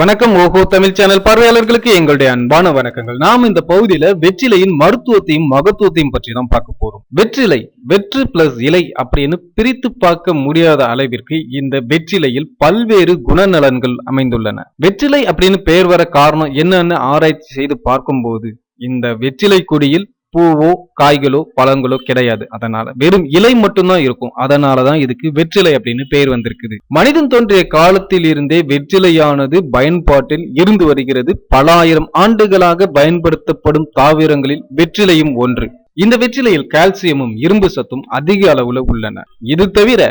வணக்கம் ஓஹோ தமிழ் சேனல் பார்வையாளர்களுக்கு எங்களுடைய அன்பான வணக்கங்கள். நாம் இந்த பகுதியில வெற்றிலையின் மருத்துவத்தையும் மகத்துவத்தையும் பற்றி தான் பார்க்க போறோம். வெற்றிலை வெற்று பிளஸ் இலை அப்படின்னு பிரித்து பார்க்க முடியாத அளவிற்கு இந்த வெற்றிலையில் பல்வேறு குணநலன்கள் அமைந்துள்ளன. வெற்றிலை அப்படின்னு பெயர் வர காரணம் என்னன்னு ஆராய்ச்சி செய்து பார்க்கும்போது இந்த வெற்றிலை கொடியில் பூவோ காய்களோ பழங்களோ கிடையாது. அதனால வெறும் இலை மட்டும்தான் இருக்கும். அதனாலதான் இதுக்கு வெற்றிலை அப்படின்னு பெயர் வந்திருக்குது. மனிதன் தோன்றிய காலத்தில் இருந்தே வெற்றிலையானது பயன்பாட்டில் இருந்து வருகிறது. பல ஆயிரம் ஆண்டுகளாக பயன்படுத்தப்படும் தாவரங்களில் வெற்றிலையும் ஒன்று. இந்த வெற்றிலையில் கால்சியமும் இரும்பு சத்தும் அதிக அளவுல உள்ளன. இது தவிர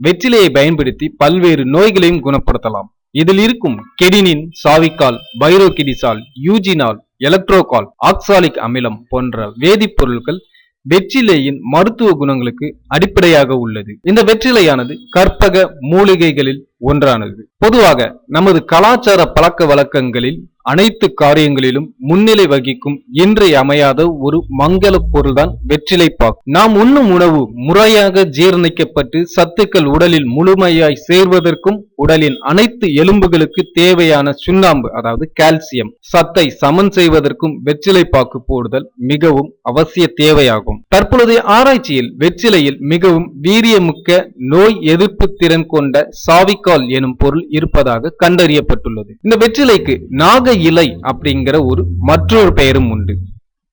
வெற்றிலையை பயன்படுத்தி பல்வேறு நோய்களையும் குணப்படுத்தலாம். இதில் இருக்கும் கெடினின் சாவிக்கால் பைரோகிடிசால் யூஜினால் எலக்ட்ரோகால் ஆக்சாலிக் அமிலம் போன்ற வேதிப்பொருட்கள் வெற்றிலையின் மருத்துவ குணங்களுக்கு அடிப்படையாக உள்ளது. இந்த வெற்றிலையானது கற்பக மூலிகைகளில் ஒன்றானது. பொதுவாக நமது கலாச்சார பழக்க வழக்கங்களில் அனைத்து காரியங்களிலும் முன்னிலை வகிக்கும் இன்றியமையாத ஒரு மங்கள பொருள்தான் வெற்றிலைப்பாக்கு நாம் உண்ணும் உணவு முறையாக ஜீரணிக்கப்பட்டு சத்துக்கள் உடலில் முழுமையாய் சேர்வதற்கும் உடலின் அனைத்து எலும்புகளுக்கு தேவையான சுண்ணாம்பு அதாவது கால்சியம் சத்தை சமன் செய்வதற்கும் வெற்றிலைப்பாக்கு போடுதல் மிகவும் அவசிய தேவையாகும். தற்பொழுதைய ஆராய்ச்சியில் வெற்றிலையில் மிகவும் வீரியமிக்க நோய் எதிர்ப்பு திறன் கொண்ட சாவிக்கால் எனும் பொருள் இருப்பதாக கண்டறியப்பட்டுள்ளது. இந்த வெற்றிலைக்கு நாக இலை அப்படிங்கிற ஒரு மற்றொரு பெயரும் உண்டு.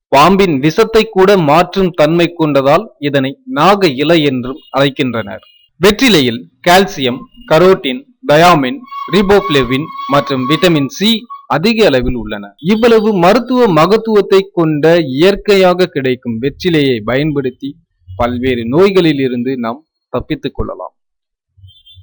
பாம்பின் விஷத்தை கூட மாற்றும் தன்மை கொண்டதால் இதனை நாக இலை என்றும் அழைக்கின்றனர். வெற்றிலையில் கால்சியம் கரோட்டின் டயாமின் ரிபோப்ளெவின் மற்றும் விட்டமின் சி அதிக அளவில் உள்ளன. இவ்வளவு மருத்துவ மகத்துவத்தை கொண்ட இயற்கையாக கிடைக்கும் வெற்றிலையை பயன்படுத்தி பல்வேறு நோய்களில் இருந்து நாம் தப்பித்துக் கொள்ளலாம்.